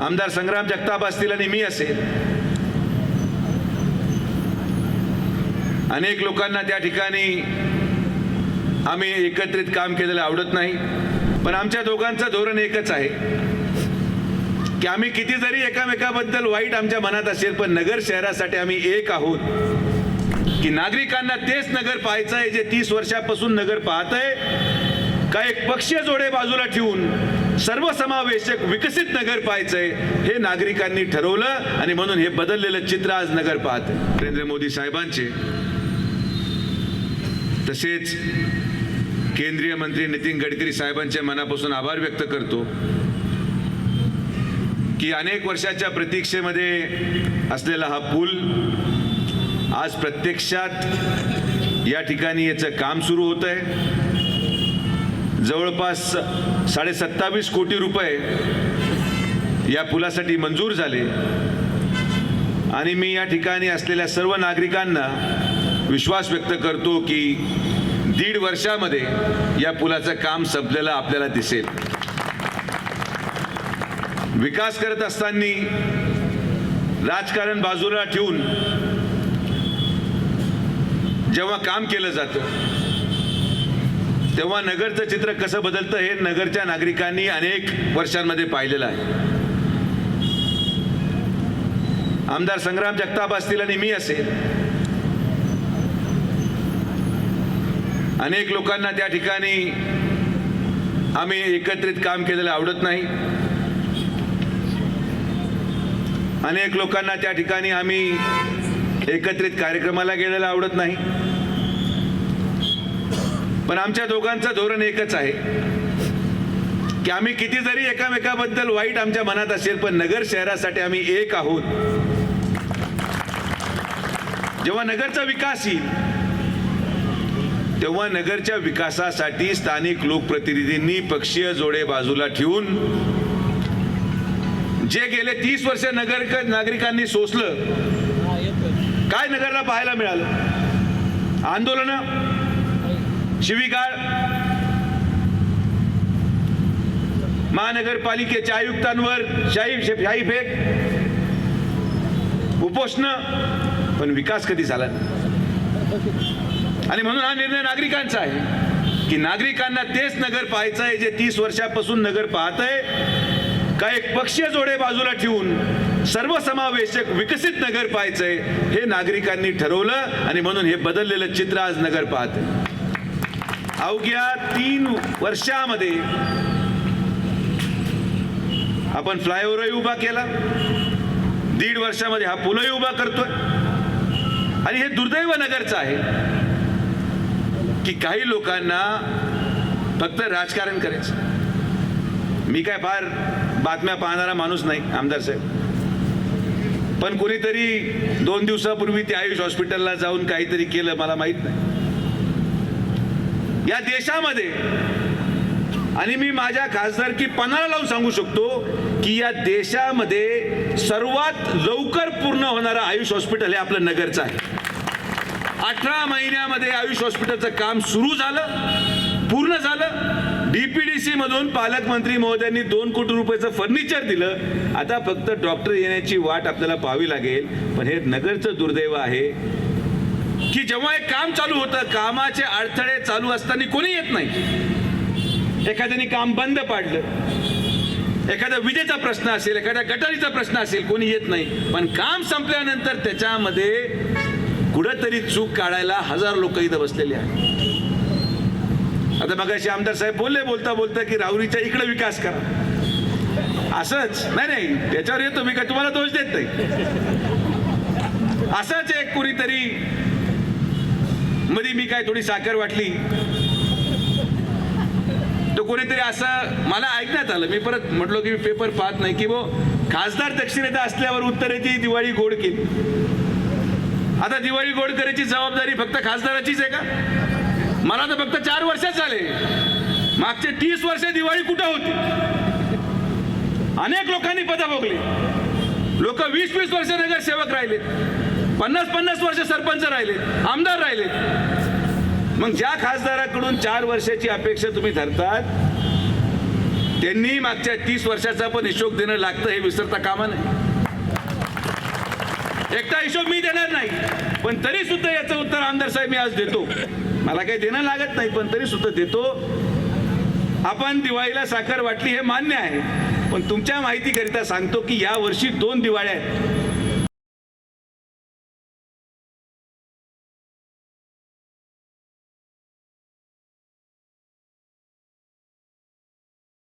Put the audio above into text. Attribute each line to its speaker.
Speaker 1: आमदार संग्राम जगताप असतील आणि मी असेल. अनेक लोकांना त्या ठिकाणी आम्ही एकत्रित काम केलेलं आवडत नाही. पण आमच्या दोघांचं धोरण एकच आहे. की आम्ही किती जरी एकामेकाबद्दल वाईट आमच्या मनात असेल पण नगर शहरासाठी आम्ही एक आहोत. की नागरिकांना तेच नगर पाहायचं आहे जे तीस वर्षापासून नगर पाहत आहे का एक पक्षीय जोडे बाजूला ठेवून सर्वसमावेशक विकसित नगर पाहायचंय. हे नागरिकांनी ठरवलं आणि म्हणून हे बदललेलं चित्र आज नगर पाहत नरेंद्र मोदी साहेबांचे. तसेच केंद्रीय मंत्री नितीन गडकरी साहेबांचे मनापासून आभार व्यक्त करतो. की अनेक वर्षाच्या प्रतीक्षेमध्ये असलेला हा पूल आज प्रत्यक्षात या ठिकाणी याचं काम सुरू होत आहे जवळपास साडे सत्तावीस कोटी रुपये या पुलासाठी मंजूर झाले. आणि मी या ठिकाणी असलेल्या सर्व नागरिकांना विश्वास व्यक्त करतो की दीड वर्षामध्ये या पुलाचं काम संपलेलं आपल्याला दिसेल. विकास करत असताना राजकारण बाजूला ठेवून जेव्हा काम केलं जातं तेव्हा नगरचं चित्र कसं बदलतं हे नगरच्या नागरिकांनी अनेक वर्षांमध्ये पाहिलेलं आहे. आमदार संग्राम जगताप असतील आणि मी असेल. अनेक लोकांना त्या ठिकाणी आम्ही एकत्रित काम केलेलं आवडत नाही. अनेक लोकांना त्या ठिकाणी आम्ही एकत्रित कार्यक्रमाला गेलेलं आवडत नाही. पण आमच्या दोघांचं धोरण एकच आहे. की आम्ही किती जरी एकामेकाबद्दल वाईट आमच्या मनात असेल पण नगर शहरासाठी आम्ही एक आहोत. जेव्हा नगरचा विकास येईल तेव्हा नगरच्या विकासासाठी स्थानिक लोकप्रतिनिधींनी पक्षीय जोडे बाजूला ठेवून जे गेले तीस वर्ष नगर नागरिकांनी सोसलं काय नगरला पाहायला मिळालं? आंदोलन शिवीगाळ महानगरपालिकेच्या आयुक्तांवर शाही शाही फेक उपोषण पण विकास कधी झाला आणि म्हणून हा निर्णय नागरिकांचा आहे की नागरिकांना तेच नगर पाहायचं आहे जे तीस वर्षापासून नगर पाहत आहे का एक पक्षीय जोडे बाजूला ठेवून सर्वसमावेशक विकसित नगर पाहायचंय हे नागरिकांनी ठरवलं आणि म्हणून हे बदललेलं चित्र आज नगर पाहत आहे. अवघ्या तीन वर्षामध्ये आपण फ्लायओव्हरही उभा केला. दीड वर्षामध्ये हा पुलही उभा करतोय. आणि हे दुर्दैव नगरचं आहे की काही लोकांना फक्त राजकारण करायचं. मी काय फार बातम्या पाहणारा माणूस नाही आमदार साहेब. पण कोणीतरी दोन दिवसापूर्वी ते आयुष हॉस्पिटलला जाऊन काहीतरी केलं मला माहीत नाही. या देशामध्ये आणि मी माझ्या खासदारकी पणाला लावून सांगू शकतो की या देशामध्ये सर्वात लवकर पूर्ण होणारं आयुष हॉस्पिटल हे आपलं नगरचं आहे. अठरा महिन्यामध्ये आयुष हॉस्पिटलचं काम सुरू झालं पूर्ण झालं. डीपीडीसी मधून पालकमंत्री महोदयांनी दोन कोटी रुपयाचं फर्निचर दिलं. आता फक्त डॉक्टर येण्याची वाट आपल्याला पाहावी लागेल पण हे नगरचं दुर्दैव आहे. की जेव्हा एक काम चालू होतं कामाचे अडथळे चालू असताना कोणी येत नाही. एखाद्याने काम बंद पाडलं. एखाद्या विजेचा प्रश्न असेल एखाद्या गटारीचा प्रश्न असेल कोणी येत नाही. पण काम संपल्यानंतर त्याच्यामध्ये कुठंतरी चूक काढायला हजार लोक इथं बसलेले आहेत. आता मगाशी आमदार साहेब बोलले बोलता बोलता की राहुरीच्या इकडे विकास करा. असंच. नाही नाही. त्याच्यावर येतो मी काय तुम्हाला दोष देत नाही. असंच एक कुणीतरी मध्ये मी काय थोडी साखर वाटली? तर कोणीतरी असं मला ऐकण्यात आलं. मी परत म्हटलो की पेपर पाहत नाही. की वो खासदार दक्षिणेता असल्यावर उत्तरेची दिवाळी गोड केली. आता दिवाळी गोड करायची जबाबदारी फक्त खासदाराचीच आहे का? मला तर फक्त चार वर्षच झाले. मागचे तीस वर्ष दिवाळी कुठं होती? अनेक लोकांनी पदं भोगली. लोक वीस वीस वर्ष नगरसेवक राहिले पन्नास पन्नास वर्ष सरपंच राहिले आमदार राहिले. मग ज्या खासदाराकडून चार वर्षाची अपेक्षा तुम्ही धरतात त्यांनी मागच्या तीस वर्षाचा पण हिशोब देणं लागतं हे विसरता कामा नाही एकटा हिशोब मी देणार नाही पण तरी सुद्धा याचं उत्तर आमदार साहेब मी आज देतो. मला काही देणं लागत नाही पण तरी सुद्धा देतो. आपण दिवाळीला साखर वाटली हे मान्य आहे पण तुमच्या माहितीकरिता सांगतो की या वर्षी दोन दिवाळ्या आहेत.